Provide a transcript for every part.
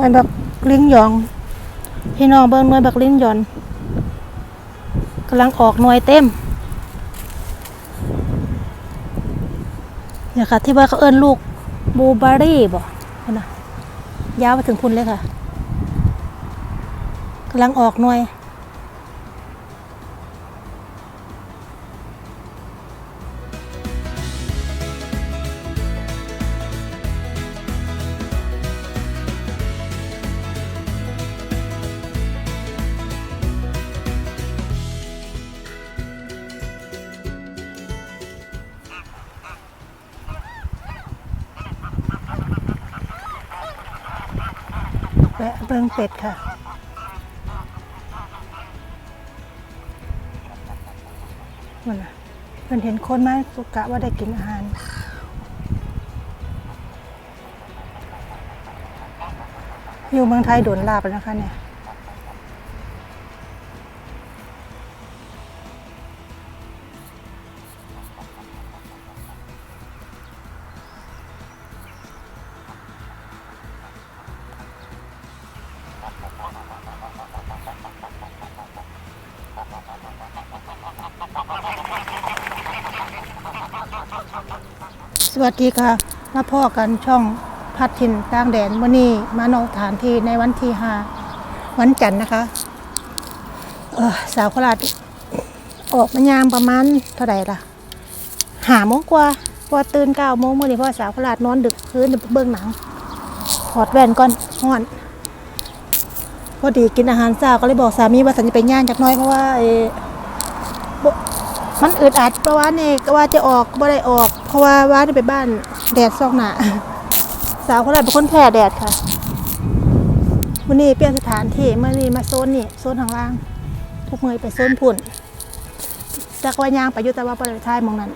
น่วยบักลิงหยอง พี่น้องเบิ้งหน่วยบักลิงหยอนกำลังออกหน่วยเต็มเนี่ยค่ะ ที่ว่าเขาเอิ้นลูกบูเบอรี่บ่นั่นนะยาวไปถึงพุ่นเลยค่ะกำลังออกหน่วย แวะเบิ่งเป็ดค่ะ มันนะเพิ่นเห็นคนมาสุกะว่าได้กินอาหารอยู่เมืองไทยโดนลาบแล้วนะคะเนี่ย สวัสดีค่ะ มาพ่อกันช่องพัดถิ่นต่างแดนวันนี้มานอกฐานที่ในวันที่ห้าวันจันทร์นะคะเออสาวโคราชออกมายามประมาณเท่าไหร่ล่ะหาโมงกว่าพราะว่าตื่นเก้าโมงเมื่อนี้เพราะว่าสาวโคราชนอนดึกคืนเดี๋ยวไปเบิ่งหนังถอดแว่นก่อนห้อน พอดีกินอาหารเช้าก็เลยบอกสามีว่าสันจะไปย่างจากน้อยเพราะว่าเอมันอึดอัดเพราะว่านี่ก็ว่าจะออกบ่ได้ออก เพราะว่าว่านี่ไปบ้านแดดซอกหนาสาวคนนั้นเป็นคนแพ้แดดค่ะวันนี้เปลี่ยนสถานที่เมื่อนี้มาโซนนี่โซนทางล่างทุกเมยไปโซนพุ่นจากว่ายางไปยุตะว่าไปท้ายมองนั้น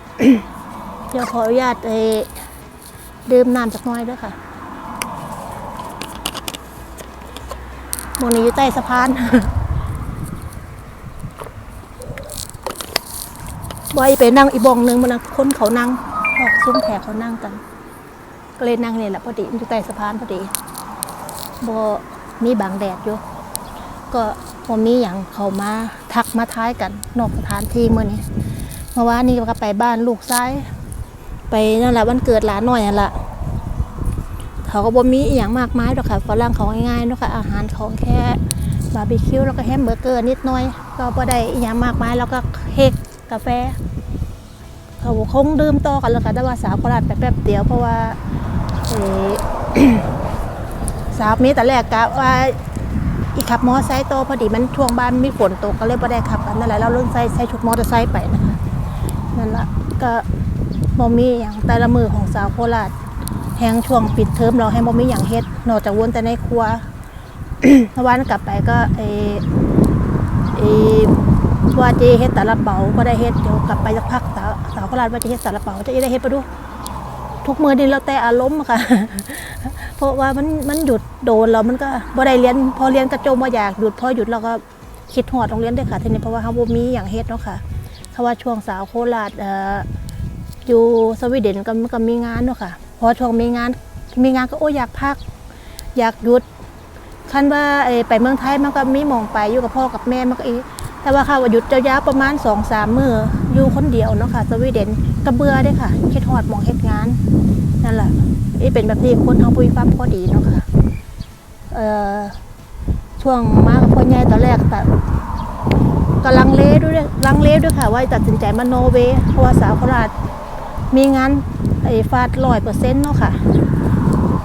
เดี๋ยวขออนุญาตเอดื่มน้ำจากน้อยด้วยค่ะ หมองนี้อยู่ใต้สะพานบอยไปนั่งอีบองหนึงมันนะคนเขานั่งพอกซุ้มแขกเขานั่งกัน ก็เลยนั่งเนี่ยแหละพอดีอยู่ใต้สะพานพอดีบมีบางแดดอยู่ก็พอมีอย่างเขามาทักมาท้ายกัน นอกสถานที่เมื่อนี้เมื่อวานนี้ก็ไปบ้านลูกซ้าย ไปนั่นแหละวันเกิดหลานหน่อยนั่นแหละ เขาก็บ่มีอหย่างมากมายหรอกค่ะฝรั่งเขาง่ายๆเนาะค่ะอาหารเขาแค่บาร์บีคิวแล้วก็แฮมเบอร์เกอร์นิดหน่อย ก็บ่ได้อหย่างมากมายแล้วก็เค้กกาแฟ เขาคงดื่มต่อกันแล้วค่ะแต่ว่าสาวโคราชแป๊บเดียวเพราะว่าสาวมีแต่แรกกะว่าอีขับมอไซค์โตพอดีมันช่วงบ้านมีฝนตกก็เลยไม่ได้ขับกันนั่นแหละเราเรื่องใส่ใส่ชุดมอเตอร์ไซค์ไปนะคะนั่นละก็บอมีอย่างแต่ละมือของสาวโคราช แหงช่วงปิดเทอมเราให้บอมีอย่างเฮ็ดนอกจากวนแต่ในครัวเมื่อวานกลับไปก็เออเออว่าเจเฮ็ดแต่ละเป๋าก็ได้เฮ็ดเดี๋ยวกลับไปสักพักสาวสาวโคราชว่าจะเฮ็ดแต่ละเป๋าจะได้เฮ็ดไปดู ทุกมือนี่เราแต่อารมณ์อะค่ะ เพราะว่ามันมันหยุดโดนเรามันก็บ่ได้เรียน พอเรียนกระโจมบ่อยากหยุดพอหยุดเราก็คิดหอดโรงเรียนด้วยค่ะทีนี้เพราะว่าเฮาบ่มีอย่างเฮ็ดเนาะค่ะเพราะว่าช่วงสาวโคราชเอ่ออยู่สวีเดนก็ก็มีงานเนาะค่ะ พอช่วงมีงานมีงานก็โอ้อยากพัก อยากหยุดคันว่าเอ่อไปเมืองไทยมันก็มีมองไปอยู่กับพ่อกับแม่มันก็อีแต่ว่าค่ะว่าหยุดจะยาวประมาณ2-3มื้ออยู่คนเดียวเนาะค่ะสวีเดนก็เบื่อเด้ค่ะคิดฮอดมองเฮ็ดงานนั่นแหละนี่เป็นแบบที่คนทางผู้มีความพอดีเนาะค่ะเอ่อช่วงมากับพ่อใหญ่ตอนแรกแต่ก็ลังเลด้วยลังเลด้วยค่ะ ว่าตัดสินใจมาโนเวเพราะว่าสาวโคราช มีงานไอ้ฟาดร้อยเปอร์เซ็นต์เนาะค่ะ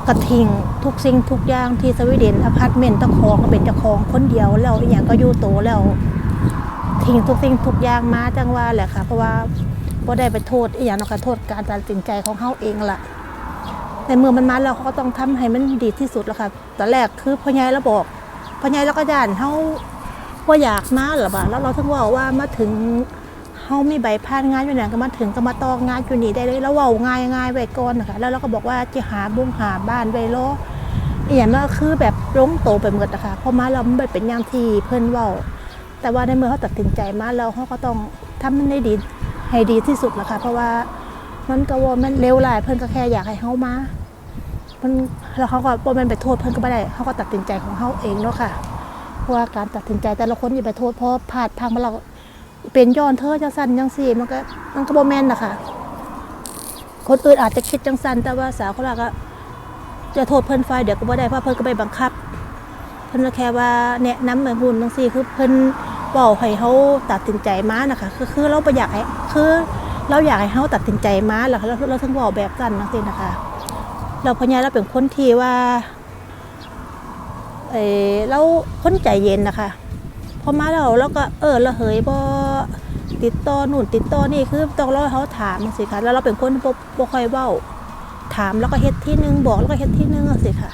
กระทิงทุกสิ่งทุกอย่างที่สวีเดนอพาร์ตเมนต์เจ้าของก็เป็นเจ้าของคนเดียวแล้วอีกอย่างก็อยู่โตแล้วทิ้งทุกสิ่งทุกอย่างมาจังว่าแหละค่ะ เพราะว่าบ่ได้ไปโทษอีกอย่างเนาะค่ะโทษการตัดสินใจของเขาเองล่ะในเมื่อมันมาแล้วเขาก็ต้องทำให้มันดีที่สุดแล้วค่ะตอนแรกคือพ่อใหญ่เราบอกพ่อใหญ่เราก็ย่านเฮาว่าอยากมาหรือบ่าแล้วเราถึงว่าว่ามาถึง เฮามีใบผ่านงานอยู่ไหนก็มาถึงก็มาตองงานอยู่นี่ได้เลยแล้วเว้าง่ายง่ายไว้ก่อนนะคะแล้วเราก็บอกว่าจะหาบุ้งหาบ้านไว้รออีหยังก็คือแบบลงโตไปหมดนะคะพอมาเรามันบ่เป็นอย่างที่เพิ่นเว้าแต่ว่าในเมื่อเขาตัดสินใจมาแล้วเขาก็ต้องทำมันให้ดีให้ดีที่สุดละค่ะ เพราะว่ามันก็ว่ามันเร็วหลายเพิ่นก็แค่อยากให้เขามามันแล้วเขาก็บ่แม่นไปโทษเพิ่นก็ไม่ได้เขาก็ตัดสินใจของเขาเองเนาะค่ะเพราะว่าการตัดสินใจแต่ละคนอย่าไปโทษเพราะพลาดพังมาเรา เป็นย้อนเธอจังสั้นจังสี่มันก็มันก็บ่แม่นนะคะคนอื่นอาจจะคิดจังสั้นแต่ว่าสาวเขาละก็จะโทษเพิ่นฝ่ายเดี๋ยวก็บ่ได้เพราะเพิ่นก็ไปบังคับ เพิ่นก็แค่ว่าแนะนำแบบหุ่นจังซี่คือเพิ่นเว้าให้เขาตัดสินใจมานะคะคือคือเราบ่อยากให้คือเราอยากให้เขาตัดสินใจมาแล้วเราเราถึงเว้าแบบนั้นจังซี่นะคะ เราพญาเราเป็นคนที่ว่าเออเราคนใจเย็นนะคะ พอมาแล้วเราก็เออระเหยบ่ติดต่อนู่นติดต่อนี่คือต้องรอเขาถามสิค่ะแล้วเราเป็นคนบ่บ่ค่อยเว้า ถามแล้วก็เฮ็ดที่นึงบอกแล้วก็เฮ็ดที่นึงสิค่ะ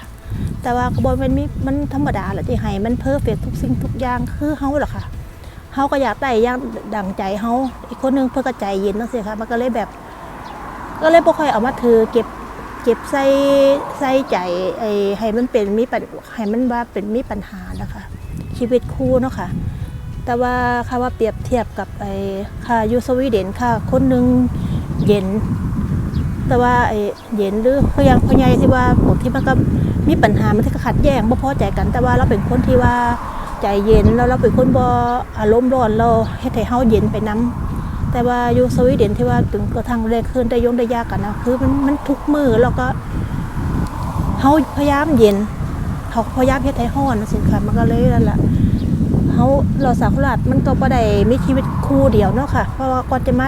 แต่ว่าก็บ่แม่นมีมันธรรมดาแหละที่ให้มันเพอร์เฟกทุกสิ่งทุกอย่างคือเฮาหรอค่ะเฮาก็อยากได้อย่างดังใจเฮาอีกคนนึงเพิ่นก็ใจเย็นจังซี่ค่ะมันก็เลยแบบ ก็เลยบ่ค่อยเอามาถือเก็บเก็บใส่ใส่ใจไอ้ให้มันเป็นมีปัญให้มันว่าเป็นมีปัญหานะคะ ชีวิตคู่เนาะค่ะ แต่ว่าค่าว่าเปรียบเทียบกับไอ้ค่ายูสวีเดนค่ะ คนหนึงเย็น แต่ว่าไอ้เย็นหรือพยังพยายที่ว่าบทที่มันก็มีปัญหามันที่ขัดแย้งบ่พอใจกัน แต่ว่าเราเป็นคนที่ว่าใจเย็นแล้วเราเป็นคนบ่อารมณ์ร้อนเราเฮ็ดให้เฮาเย็นไปนํแต่ว่าอยู่สวีเดนที่ว่าถึงกระทั่งแรกขึ้นได้ยงได้ยากกันนะคือมันมันทุกมือแล้วก็เขาพยายามเย็น เขาพยายามเฮ็ดให้ฮ้อนนะสินค่ะมันก็เลยนั่นแหละเขาเราสาวโคราชมันก็บ่ได้มีชีวิตคู่เดียวเนาะค่ะ เพราะว่าก่อนจะมา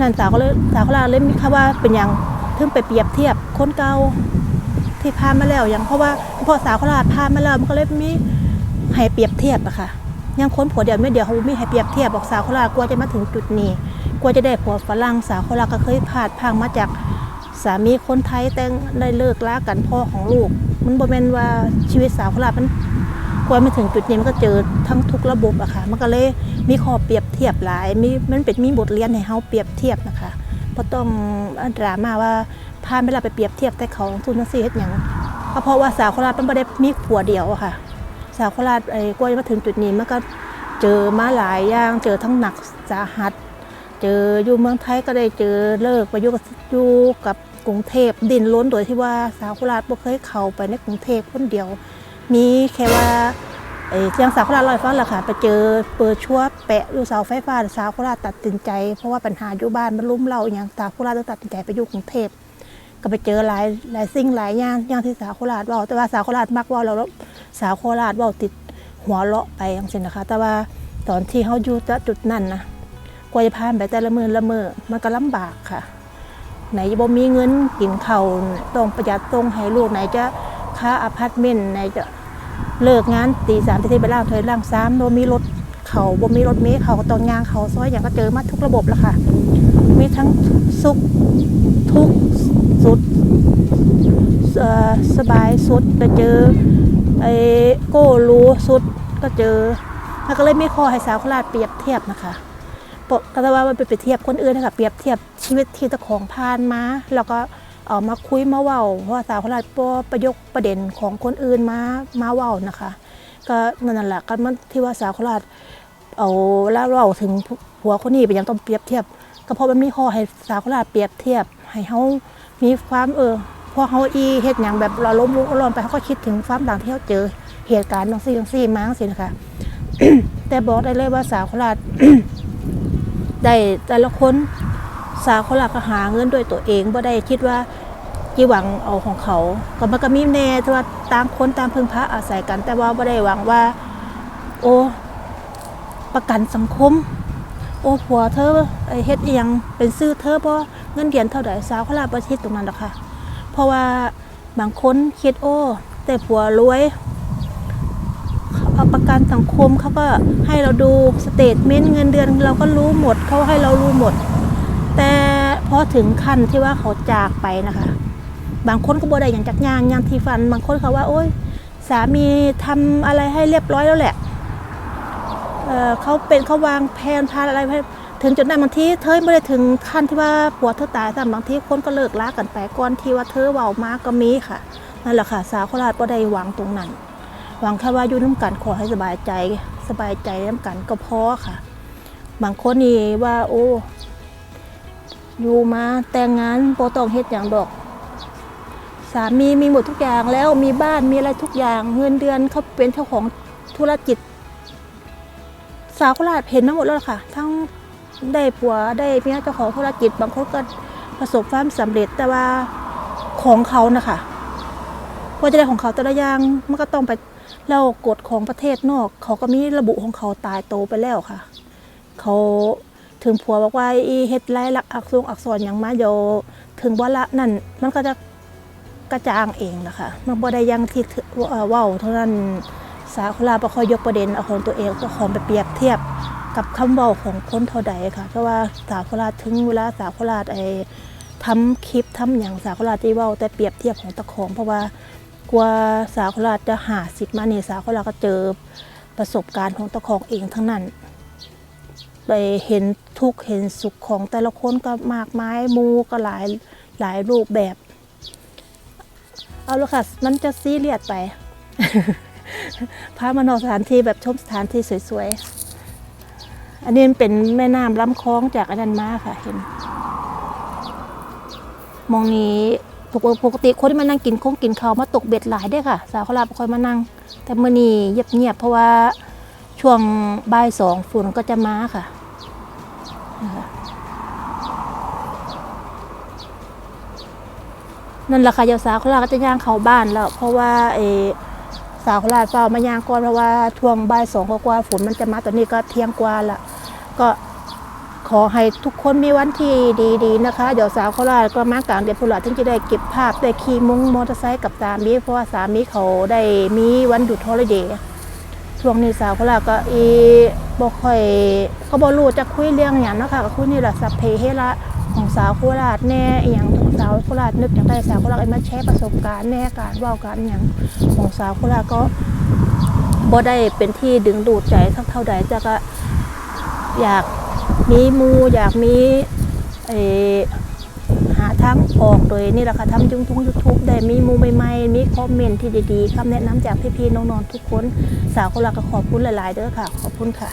นั่นสาวก็เลยสาวโคราชเลยมีคำว่าเป็นอย่างถึงไปเปรียบเทียบคนเก่าที่ผ่ามาแล้วอย่างเพราะว่าพอสาวโคราชผ่ามาแล้วมันก็เลยมีให้เปรียบเทียบอะค่ะยังคนผัวเดียวไม่เดียวเขาไม่ให้เปรียบเทียบบอกสาวโคราชกลัวจะมาถึงจุดนี้กลัวจะได้ผัวฝรั่งสาวโคราชก็เคยผ่านพังมาจาก สามีคนไทยแต่งได้เลิกลากันพ่อของลูก มันบ่แม่นว่าชีวิตสาวโคราชมันกว่ามาถึงจุดนี้มันก็เจอทั้งทุกระบบอะค่ะ มันก็เลยมีข้อเปรียบเทียบหลายมีมันเป็นมีบทเรียนให้เฮาเปรียบเทียบนะคะบ่ต้องดราม่าว่าพาเวลาไปเปรียบเทียบแต่เขาทุนนักซีเฮ็ดหยังก็เพราะว่าสาวโคราชมันบ่ได้มีผัวเดียวอะค่ะ สาวโคราชไอ้กว่าจะมาถึงจุดนี้มันก็เจอมาหลายอย่างเจอทั้งหนักสาหัส เจออยู่เมืองไทยก็ได้เจอเลิกไปอยู่กับอยู่กับกรุงเทพดินล้นโดยที่ว่าสาวโคราชบ่เคยเข้าไปในกรุงเทพคนเดียว มีแค่ว่าไอ้เสียงสาวโคราชลอยฟ้าแหละค่ะไปเจอเปิดชั่วแปะอยู่เสาไฟฟ้าสาวโคราชตัดสินใจ เพราะว่าปัญหาอยู่บ้านมันลุ่มเราอย่างสาวโคราชต้องตัดสินใจไปอยู่กรุงเทพก็ไปเจอหลายหลายสิ่งหลายอย่างอย่างที่สาวโคราชว่าแต่ว่าสาวโคราชมักว่าเราสาวโคราชว่าติดหัวเราะไปอย่างเช่นนะคะ แต่ว่าตอนที่เขาอยู่จุดนั้นนะ กว่าจะผ่านไปแต่ละมือละมือมันก็ลำบากค่ะ ไหนจะบ่มีเงินกินเข้าต้องประหยัดต้องให้ลูกไหนจะค่าอพาร์ตเมนต์ไหนจะเลิกงานตีสามตีสี่ไปล่างถอยล่างสามบ่มีรถเขาบ่มีรถเมล์เขาต้องยางเขาซอยอย่างก็เจอมาทุกระบบแล้วค่ะ มีทั้งสุขทุกสุดสบายสุดก็เจอไอ้โก้รู้สุดก็เจอมันก็เลยไม่ขอให้สาวโคราชเปรียบเทียบนะคะ กก็จะว่ามันไปเปรียบเทียบคนอื่นนะคะเปรียบเทียบชีวิตที่เจ้าของผ่านมาแล้วก็เอามาคุยมาเว้าเพราะว่าสาวคราชปประยกประเด็นของคนอื่นมามาเว้านะคะ ก็นั่นแหละก็มันที่ว่าสาวคราชเอาแล้วเล่าถึงผัวคนนี้เป็นยังต้องเปรียบเทียบ ก็เพราะมันมีข้อให้สาวคราชเปรียบเทียบ ให้เขามีความเออพอเขาอีเฮ็ดอย่างแบบเราล้มลุกร้อนไปเขาก็คิดถึงความต่างที่เขาเจอเหตุการณ์ต่างซี่ต่างซี่มาสินะคะแต่บอกได้เลยว่าสาวโคราช ได้แต่ละคนสาวโคราก็หาเงินด้วยตัวเองบ่ได้คิดว่าจีหวังเอาของเขา ก็มันก็มีแน่ที่ว่าต่างคนต่างพึ่งพาอาศัยกัน แต่ว่าบ่ได้หวังว่า โอ้ ประกันสังคม โอ้ผัวเธอไอ้เฮ็ดอียังเป็นซื้อเธอบ่เงินเดือนเท่าใดสาวคราชบ่คิดตรงนั้นหรอกค่ะ เพราะว่าบางคนคิดโอ้ แต่ผัวรวย ประกันสังคมเขาก็ให้เราดูสเตทเมนต์เงินเดือนเราก็รู้หมดเขาให้เรารู้หมด แต่พอถึงขั้นที่ว่าเขาจากไปนะคะ บางคนก็บ่ได้อย่างจักอยางยางทีฟัน บางคนเขาว่า โอ้ยสามีทำอะไรให้เรียบร้อยแล้วแหละเเขาเป็นเขาวางแผนพาอะไรให้ถึงจุดนั้นบางทีเธอไม่ได้ถึงขั้นที่ว่าผัวเธอตายแต่บางทีคนก็เลิกลากันไปก่อนที่ว่าเธอเว้ามาก็มีค่ะนั่นแหละค่ะ สาวโคราชก็ได้หวังตรงนั้น หวังแค่ว่าอยู่น้ำกันขอให้สบายใจ สบายใจน้ำกันก็พอค่ะ บางคนนี่ว่า โอ้อยู่มาแต่งงานโปต้องเฮ็ดอย่างดอก สามีมีหมดทุกอย่างแล้วมีบ้านมีอะไรทุกอย่างเงินเดือนเขาเป็นเจ้าของธุรกิจ สาวโคราชเห็นมาหมดแล้วค่ะ ทั้งได้ผัวได้เมียเจ้าของธุรกิจ บางคนก็ประสบความสำเร็จแต่ว่าของเขานะคะพอจะได้ของเขาแต่ละอย่างมันก็ต้องไป แล้วกฎของประเทศนอก เขาก็มีระบุของเขาตายโตไปแล้วค่ะ เขาถึงผัวบอกว่าอีเฮ็ดไรลักอักษรอักษรอย่างมาโยถึงว่าละนั่นมันก็จะกระจางเองนะคะมันบ่ได้ยังที่เอ่อเว้าเท่านั้นสาวคราชบ่ค่อยยกประเด็นเอาของตัวเองก็ของไปเปรียบเทียบกับคำเว้าของคนเท่าใดค่ะ เพราะว่าสาวคราถึงเวลาสาวคราไอ้ทำคลิปทำอย่างสาวคราที่เว้าแต่เปรียบเทียบของตะของ เพราะว่า กลัวสาวโคราชจะหาสิทธิ์มานี่สาวโคราชก็เจอประสบการณ์ของตะของเองทั้งนั้นไปเห็นทุกเห็นสุขของแต่ละคนก็มากมายมูก็หลายหลายรูปแบบ เอาละค่ะ มันจะซีเรียสไป พามานอกสถานที่แบบชมสถานที่สวยๆ อันนี้เป็นแม่น้ำลำคลองจากอันนั้นมาค่ะเห็น มองนี้ ปกปกติคนที่มานั่งกินคงกินข้าวมาตกเบ็ดหลายได้ค่ะ สาวเขาลาบคอยมานั่ง แต่เมื่อนี้เงียบๆเพราะว่าช่วงบ่ายสองฝุ่นก็จะมาค่ะนั่นแหละค่ะยวสาวเขาลาก็จะย่างเข้าบ้านแล้ว เพราะว่าเอสาวเขาลาเฝ้ามาย่างก่อนเพราะว่าช่วงบ่ายสองกว่าฝนมันจะมาตอนนี้ก็เที่ยงกว่าละก็ ขอให้ทุกคนมีวันที่ดีๆนะคะ เดี๋ยวสาวเขาลาก็มากลางเดือนพฤหัสถึงจะได้เก็บภาพได้ขี่มุ้งมอเตอร์ไซค์กับสามีเพราะว่าสามีเขาได้มีวันหยุดฮอลิเดย์ช่วงนี้สาวเขาละก็อีบ่ค่อยก็บ่รู้จะคุยเรื่องหยังนะคะก็คุยนี่แหละสัพเพเหระของสาวโคราชแน่อย่างของสาวโคราชนึกอย่างไรสาวโคราชไอ้มาแชร์ประสบการณ์แน่การว้ากันอย่างของสาวโคราชก็บ่ได้เป็นที่ดึงดูดใจสักเท่าใดจะก็อยาก มีมูอยากมีเอหาทางออกโดยนี่แหละค่ะทำยุงทุงยูทูบได้มีมูใหม่ๆมีคอมเมนต์ที่ดีๆคำแนะนำจากพี่ๆน้องๆทุกคน สาวคนละก็ขอบคุณหลายๆเด้อค่ะ ขอบคุณค่ะ